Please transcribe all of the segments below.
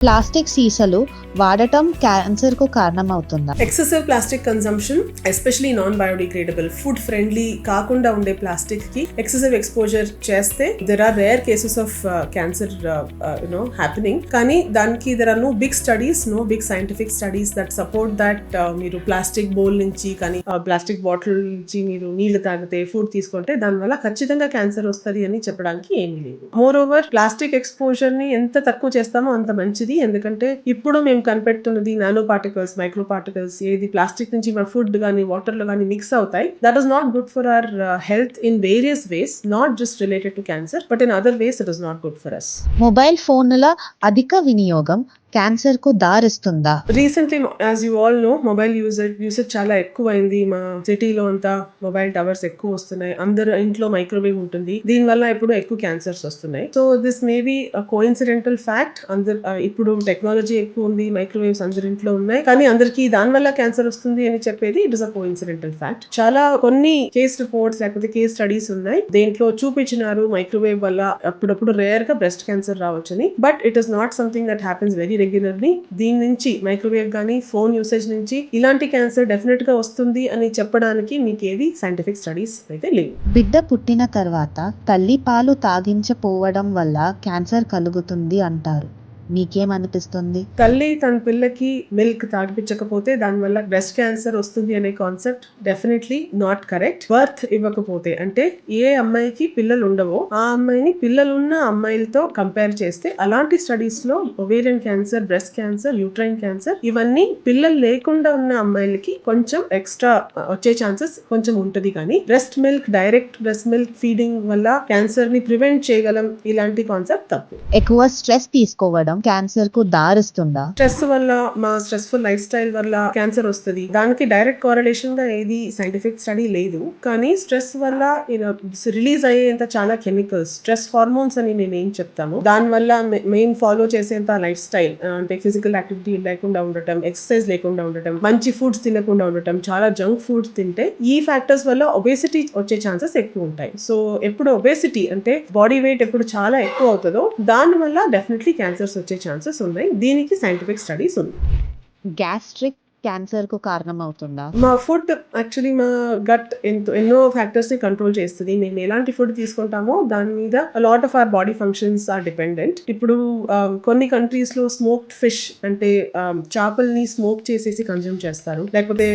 Plastic సీసాలు వాడటం క్యాన్సర్కు కారణమవుతుందా excessive plastic consumption especially non biodegradable food friendly కాకుండా ఉండే ప్లాస్టిక్కి ఎక్సెసివ్ ఎక్స్పోజర్ చేస్తే there are rare cases of cancer you know happening కానీ దానికి there are no big studies no big scientific studies that support that మీరు plastic bowl నుంచి కానీ uh, plastic bottle నుంచి మీరు నీళ్ళు తాగితే ఫుడ్ తీసుకుంటే దానివల్ల ఖచ్చితంగా క్యాన్సర్ వస్తుంది అని చెప్పడానికి ఏమీ లేదు. మోర్ ఓవర్ ప్లాస్టిక్ ఎక్స్పోజర్ని ఎంత తక్కువ చేస్తామో అంత మంచిది ఎందుకంటే ఇప్పుడు మేము కనిపెడుతున్నది నానో పార్టికల్స్ మైక్రో పార్టికల్స్ ఏది ప్లాస్టిక్ నుంచి మన ఫుడ్ కానీ వాటర్లో కానీ మిక్స్ అవుతాయి. That is not good for our health in various ways not just related to cancer but in other ways it is not good for us mobile ఫోన్ల అధిక వినియోగం క్యాన్సర్కు దారిస్తుందా? Recently as you all know mobile user usage చాలా ఎక్కువైంది. మా సిటీలో అంతా mobile towers ఎక్కువ వస్తున్నాయి. అందరు ఇంట్లో మైక్రోవేవ్ ఉంటుంది. దీని వల్ల ఇప్పుడు ఎక్కువ క్యాన్సర్స్ వస్తున్నాయి. So this may be coincidental fact అందరు ఇప్పుడు టెక్నాలజీ ఎక్కువ ఉంది మైక్రోవేవ్స్ అందరి ఇంట్లో ఉన్నాయి. కానీ అందరికి దాని వల్ల క్యాన్సర్ వస్తుంది అని చెప్పేది it is a coincidental fact చాలా కొన్ని కేస్ రిపోర్ట్స్ లేకపోతే కేస్ స్టడీస్ ఉన్నాయి. దేంట్లో చూపించినారు మైక్రోవేవ్ వల్ల అప్పుడప్పుడు రేర్గా breast cancer రావచ్చని. But it is not something that happens very regularly దీని నుంచి మైక్రోవేవ్ కానీ ఫోన్ యూసేజ్ నుంచి ఇలాంటి క్యాన్సర్ డెఫినెట్గా వస్తుంది అని చెప్పడానికి మీకు ఏది సైంటిఫిక్ స్టడీస్ అయితే లేవు. బిడ్డ పుట్టిన తర్వాత తల్లి పాలు తాగించపోవడం వల్ల క్యాన్సర్ కలుగుతుంది అంటారు. మీకేమనిపిస్తుంది? తల్లి తన పిల్లకి మిల్క్ తాగిపించకపోతే దానివల్ల బ్రెస్ట్ క్యాన్సర్ వస్తుంది అనే concept definitely not correct birth ఇవ్వకపోతే అంటే ఏ అమ్మాయికి పిల్లలు ఉండవో ఆ అమ్మాయిని పిల్లలున్న అమ్మాయిలతో కంపేర్ చేస్తే అలాంటి స్టడీస్లో ovarian cancer breast cancer uterine cancer ఇవన్నీ పిల్లలు లేకుండా ఉన్న అమ్మాయిలకి కొంచెం ఎక్స్ట్రా వచ్చే ఛాన్సెస్ కొంచెం ఉంటది. కానీ breast milk direct breast milk feeding వల్ల క్యాన్సర్ని ప్రివెంట్ చేయగలం ఇలాంటి కాన్సెప్ట్ తప్పు. ఎక్కువ స్ట్రెస్ తీసుకోవడం క్యాన్సర్కు దారిస్తుందా? స్ట్రెస్ వల్ల మా స్ట్రెస్ఫుల్ లైఫ్ స్టైల్ వల్ల క్యాన్సర్ వస్తుంది. దానికి డైరెక్ట్ కోరలేషన్గా ఏది సైంటిఫిక్ స్టడీ లేదు. కానీ స్ట్రెస్ వల్ల రిలీజ్ అయ్యేంత చాలా కెమికల్స్ స్ట్రెస్ హార్మోన్స్ అని నేను ఏం చెప్తాను. దాని వల్ల మెయిన్ ఫాలో చేసేంత లైఫ్ స్టైల్ అంటే ఫిజికల్ యాక్టివిటీ లేకుండా ఉండటం ఎక్సర్సైజ్ లేకుండా ఉండటం మంచి ఫుడ్స్ తినకుండా ఉండటం చాలా జంక్ ఫుడ్స్ తింటే ఈ ఫ్యాక్టర్స్ వల్ల ఒబేసిటీ వచ్చే ఛాన్సెస్ ఎక్కువ ఉంటాయి. సో ఎప్పుడు ఒబేసిటీ అంటే బాడీ వెయిట్ ఎప్పుడు చాలా ఎక్కువ అవుతుందో దాని వల్ల డెఫినెట్లీ క్యాన్సర్స్ వచ్చే ఛాన్సెస్ ఉన్నాయి దీనికి సైంటిఫిక్ స్టడీస్ ఉన్నాయి గ్యాస్ట్రిక్ క్యాన్సర్కు కారణమవుతుందా? మా ఫుడ్ యాక్చువల్లీ మా గట్ ఎంతో ఎన్నో ఫ్యాక్టర్స్ని కంట్రోల్ చేస్తుంది. మేము ఎలాంటి ఫుడ్ తీసుకుంటామో దాని మీద lot of our body functions are dependent ఇప్పుడు కొన్ని కంట్రీస్లో స్మోక్డ్ ఫిష్ అంటే చేపల్ని స్మోక్ చేసేసి కన్జ్యూమ్ చేస్తారు. లేకపోతే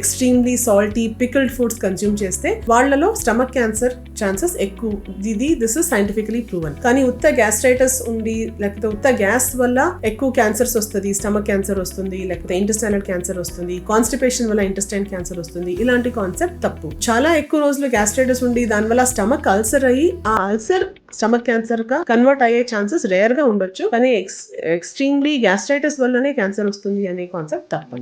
extremely salty pickled foods consume చేస్తే వాళ్ళలో స్టమక్ క్యాన్సర్ ఛాన్సెస్ ఎక్కువ. ఇది దిస్ ఇస్ సైంటిఫికలీ ప్రూవన్ కానీ ఉత్త గ్యాస్ట్రైటస్ ఉండి లేకపోతే ఉత్త గ్యాస్ వల్ల ఎక్కువ క్యాన్సర్స్ వస్తుంది స్టమక్ క్యాన్సర్ వస్తుంది లేకపోతే ఇంటెస్టైనల్ క్యాన్సర్ వస్తుంది కాన్స్టిపేషన్ వల్ల ఇంటెస్టైన్ క్యాన్సర్ వస్తుంది ఇలాంటి కాన్సెప్ట్ తప్పు. చాలా ఎక్కువ రోజులు గ్యాస్ట్రైటిస్ ఉండి దానివల్ల స్టమక్ అల్సర్ అయ్యి ఆ అల్సర్ స్టమక్ క్యాన్సర్గా కన్వర్ట్ అయ్యే ఛాన్సెస్ రేర్గా ఉండొచ్చు. కానీ ఎక్స్ ఎక్స్ట్రీమ్లీ గ్యాస్ట్రైటిస్ వల్లనే క్యాన్సర్ వస్తుంది అనే కాన్సెప్ట్ తప్పు